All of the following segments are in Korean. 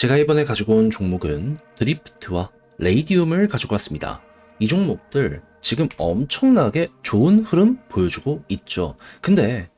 제가 이번에 가지고 온 종목은 드리프트와 레이디움을 가지고 왔습니다. 이 종목들 지금 엄청나게 좋은 흐름 보여주고 있죠. 근데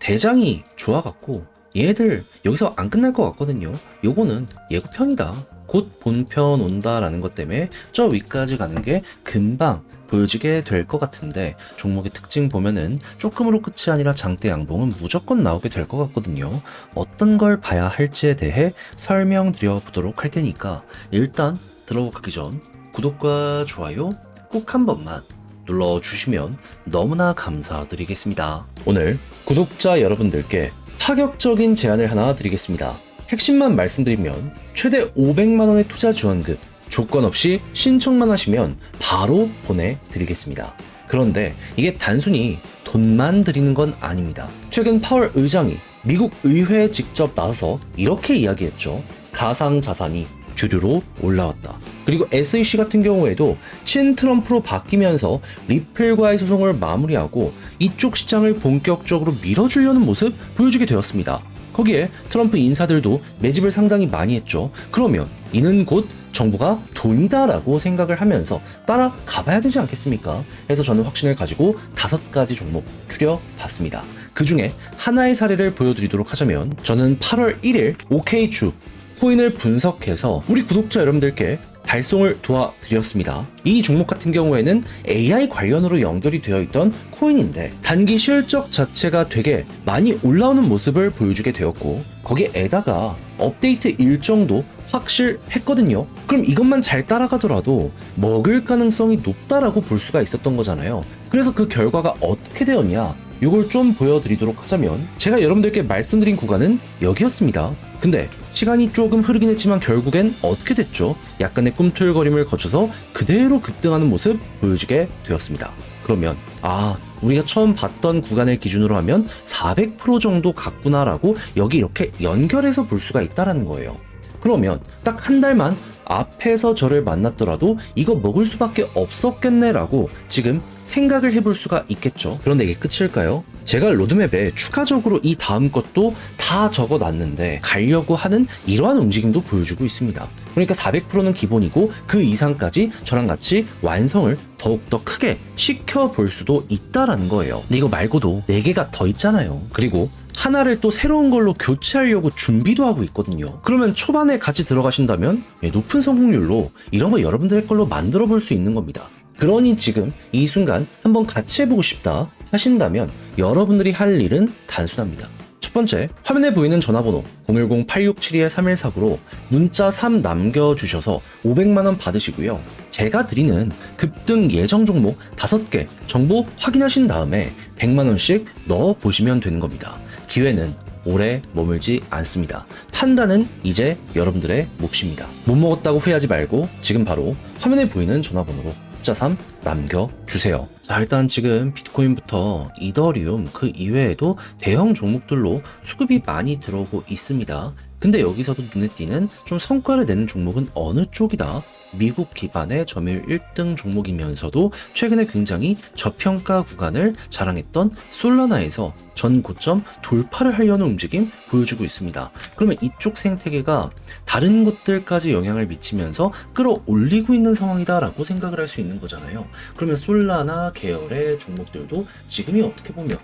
대장이 좋아갖고 얘들 여기서 안 끝날 것 같거든요. 요거는 예고편이다. 곧 본편 온다라는 것 때문에 저 위까지 가는 게 금방 보여지게 될 것 같은데 종목의 특징 보면은 조금으로 끝이 아니라 장대 양봉은 무조건 나오게 될 것 같거든요. 어떤 걸 봐야 할지에 대해 설명드려 보도록 할 테니까 일단 들어가기 전 구독과 좋아요 꾹한 번만 눌러주시면 너무나 감사드리겠습니다. 오늘 구독자 여러분들께 파격적인 제안을 하나 드리겠습니다. 핵심만 말씀드리면 최대 500만 원의 투자 지원금 조건 없이 신청만 하시면 바로 보내드리겠습니다. 그런데 이게 단순히 돈만 드리는 건 아닙니다. 최근 파월 의장이 미국 의회에 직접 나서서 이렇게 이야기했죠. 가상 자산이 주류로 올라왔다. 그리고 SEC 같은 경우에도 친 트럼프로 바뀌면서 리플과의 소송을 마무리하고 이쪽 시장을 본격적으로 밀어주려는 모습 보여주게 되었습니다. 거기에 트럼프 인사들도 매집을 상당히 많이 했죠. 그러면 이는 곧 정부가 돈이다라고 생각을 하면서 따라 가봐야 되지 않겠습니까? 해서 저는 확신을 가지고 다섯 가지 종목 추려봤습니다. 그 중에 하나의 사례를 보여드리도록 하자면 저는 8월 1일 OK주 코인을 분석해서 우리 구독자 여러분들께 발송을 도와드렸습니다. 이 종목 같은 경우에는 AI 관련으로 연결이 되어 있던 코인인데 단기 실적 자체가 되게 많이 올라오는 모습을 보여주게 되었고 거기에다가 업데이트 일정도 확실했거든요. 그럼 이것만 잘 따라가더라도 먹을 가능성이 높다라고 볼 수가 있었던 거잖아요. 그래서 그 결과가 어떻게 되었냐? 이걸 좀 보여드리도록 하자면 제가 여러분들께 말씀드린 구간은 여기였습니다. 근데 시간이 조금 흐르긴 했지만 결국엔 어떻게 됐죠? 약간의 꿈틀거림을 거쳐서 그대로 급등하는 모습 보여주게 되었습니다. 그러면 아 우리가 처음 봤던 구간을 기준으로 하면 400% 정도 갔구나라고 여기 이렇게 연결해서 볼 수가 있다라는 거예요. 그러면 딱 한 달만 앞에서 저를 만났더라도 이거 먹을 수밖에 없었겠네라고 지금 생각을 해볼 수가 있겠죠. 그런데 이게 끝일까요? 제가 로드맵에 추가적으로 이 다음 것도 다 적어 놨는데 가려고 하는 이러한 움직임도 보여주고 있습니다. 그러니까 400%는 기본이고 그 이상까지 저랑 같이 완성을 더욱더 크게 시켜볼 수도 있다라는 거예요. 근데 이거 말고도 4개가 더 있잖아요. 그리고 하나를 또 새로운 걸로 교체하려고 준비도 하고 있거든요. 그러면 초반에 같이 들어가신다면 예, 높은 성공률로 이런 거 여러분들의 걸로 만들어 볼 수 있는 겁니다. 그러니 지금 이 순간 한번 같이 해보고 싶다 하신다면 여러분들이 할 일은 단순합니다. 첫 번째, 화면에 보이는 전화번호 010-8672-3149로 문자 3 남겨주셔서 500만원 받으시고요. 제가 드리는 급등 예정 종목 5개 정보 확인하신 다음에 100만원씩 넣어보시면 되는 겁니다. 기회는 오래 머물지 않습니다. 판단은 이제 여러분들의 몫입니다. 못 먹었다고 후회하지 말고 지금 바로 화면에 보이는 전화번호로 숫자 3 남겨주세요. 자, 일단 지금 비트코인부터 이더리움 그 이외에도 대형 종목들로 수급이 많이 들어오고 있습니다. 근데 여기서도 눈에 띄는 좀 성과를 내는 종목은 어느 쪽이다? 미국 기반의 점유율 1등 종목이면서도 최근에 굉장히 저평가 구간을 자랑했던 솔라나에서 전 고점 돌파를 하려는 움직임 보여주고 있습니다. 그러면 이쪽 생태계가 다른 곳들까지 영향을 미치면서 끌어올리고 있는 상황이다라고 생각을 할 수 있는 거잖아요. 그러면 솔라나 계열의 종목들도 지금이 어떻게 보면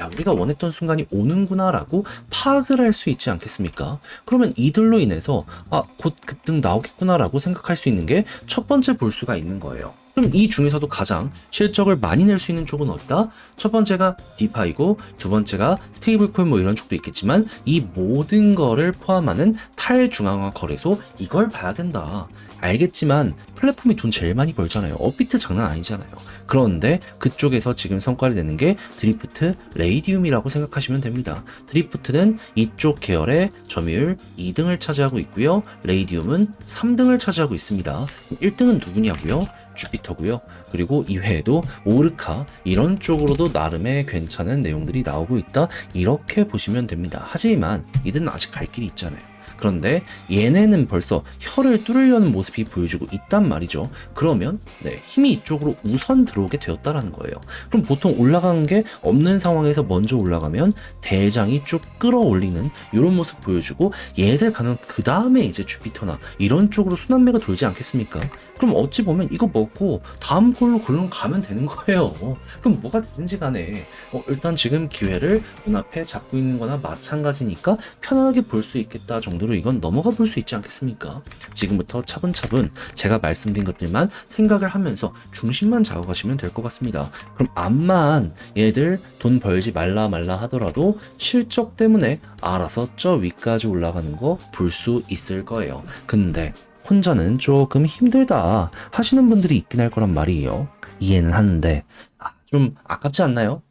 야, 우리가 원했던 순간이 오는구나라고 파악을 할 수 있지 않겠습니까? 그러면 이들로 인해서 아, 곧 급등 나오겠구나라고 생각할 수 있는 게 첫 번째 볼 수가 있는 거예요. 그럼 이 중에서도 가장 실적을 많이 낼 수 있는 쪽은 어디다? 첫 번째가 디파이고 두 번째가 스테이블 코인 뭐 이런 쪽도 있겠지만 이 모든 거를 포함하는 탈중앙화 거래소 이걸 봐야 된다. 알겠지만 플랫폼이 돈 제일 많이 벌잖아요. 업비트 장난 아니잖아요. 그런데 그쪽에서 지금 성과를 내는 게 드리프트 레이디움이라고 생각하시면 됩니다. 드리프트는 이쪽 계열의 점유율 2등을 차지하고 있고요. 레이디움은 3등을 차지하고 있습니다. 1등은 누구냐고요? 주피터고요. 그리고 이외에도 오르카 이런 쪽으로도 나름의 괜찮은 내용들이 나오고 있다. 이렇게 보시면 됩니다. 하지만 이들은 아직 갈 길이 있잖아요. 그런데 얘네는 벌써 혀를 뚫으려는 모습이 보여주고 있단 말이죠. 그러면 네, 힘이 이쪽으로 우선 들어오게 되었다라는 거예요. 그럼 보통 올라간 게 없는 상황에서 먼저 올라가면 대장이 쭉 끌어올리는 이런 모습 보여주고 얘들 가면 그 다음에 이제 주피터나 이런 쪽으로 순환매가 돌지 않겠습니까? 그럼 어찌 보면 이거 먹고 다음 걸로 걸로 가면 되는 거예요. 그럼 뭐가 되든지 간에 어, 일단 지금 기회를 눈앞에 잡고 있는 거나 마찬가지니까 편안하게 볼 수 있겠다 정도로 이건 넘어가 볼 수 있지 않겠습니까? 지금부터 차분차분 제가 말씀드린 것들만 생각을 하면서 중심만 잡아가시면 될 것 같습니다. 그럼 암만 얘들 돈 벌지 말라 말라 하더라도 실적 때문에 알아서 저 위까지 올라가는 거 볼 수 있을 거예요. 근데 혼자는 조금 힘들다 하시는 분들이 있긴 할 거란 말이에요. 이해는 하는데 아, 좀 아깝지 않나요?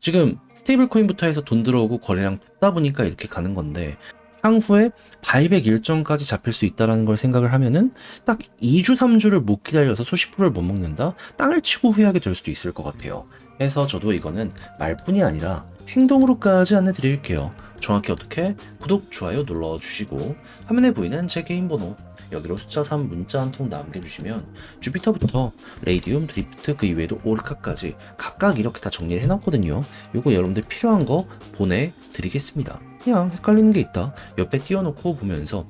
지금 스테이블 코인부터 해서 돈 들어오고 거래량 붙다 보니까 이렇게 가는 건데 향후에 바이백 일정까지 잡힐 수 있다라는 걸 생각을 하면은 딱 2주 3주를 못 기다려서 수십 프로를 못 먹는다 땅을 치고 후회하게 될 수도 있을 것 같아요 해서 저도 이거는 말뿐이 아니라 행동으로까지 안내 드릴게요 정확히 어떻게 구독 좋아요 눌러주시고 화면에 보이는 제 개인 번호 여기로 숫자 3 문자 한 통 남겨주시면 주피터부터 레이디움, 드리프트 그 이외에도 오르카까지 각각 이렇게 다 정리를 해놨거든요. 요거 여러분들 필요한 거 보내드리겠습니다. 그냥 헷갈리는 게 있다. 옆에 띄워놓고 보면서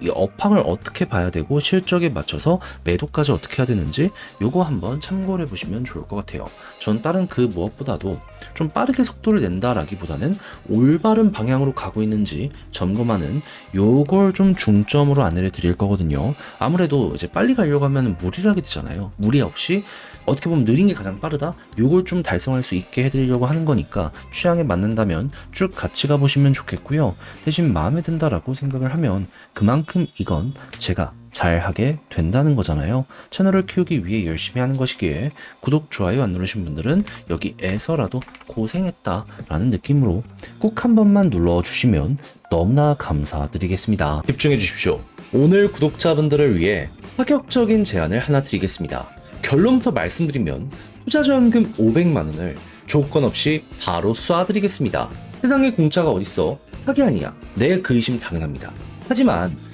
이 업황을 어떻게 봐야 되고 실적에 맞춰서 매도까지 어떻게 해야 되는지 요거 한번 참고를 해보시면 좋을 것 같아요. 전 다른 그 무엇보다도 좀 빠르게 속도를 낸다라기보다는 올바른 방향으로 가고 있는지 점검하는 요걸 좀 중점으로 안내를 드릴 거거든요. 아무래도 이제 빨리 가려고 하면 무리를 하게 되잖아요. 무리 없이 어떻게 보면 느린 게 가장 빠르다? 요걸 좀 달성할 수 있게 해드리려고 하는 거니까 취향에 맞는다면 쭉 같이 가보시면 좋겠고요. 대신 마음에 든다라고 생각을 하면 그만큼 이건 제가 잘 하게 된다는 거잖아요. 채널을 키우기 위해 열심히 하는 것이기에 구독, 좋아요 안 누르신 분들은 여기에서라도 고생했다 라는 느낌으로 꾹 한 번만 눌러주시면 너무나 감사드리겠습니다. 집중해 주십시오. 오늘 구독자분들을 위해 파격적인 제안을 하나 드리겠습니다. 결론부터 말씀드리면 투자전금 500만 원을 조건 없이 바로 쏴드리겠습니다. 세상에 공짜가 어딨어? 사기 아니야. 내 그 의심 당연합니다. 하지만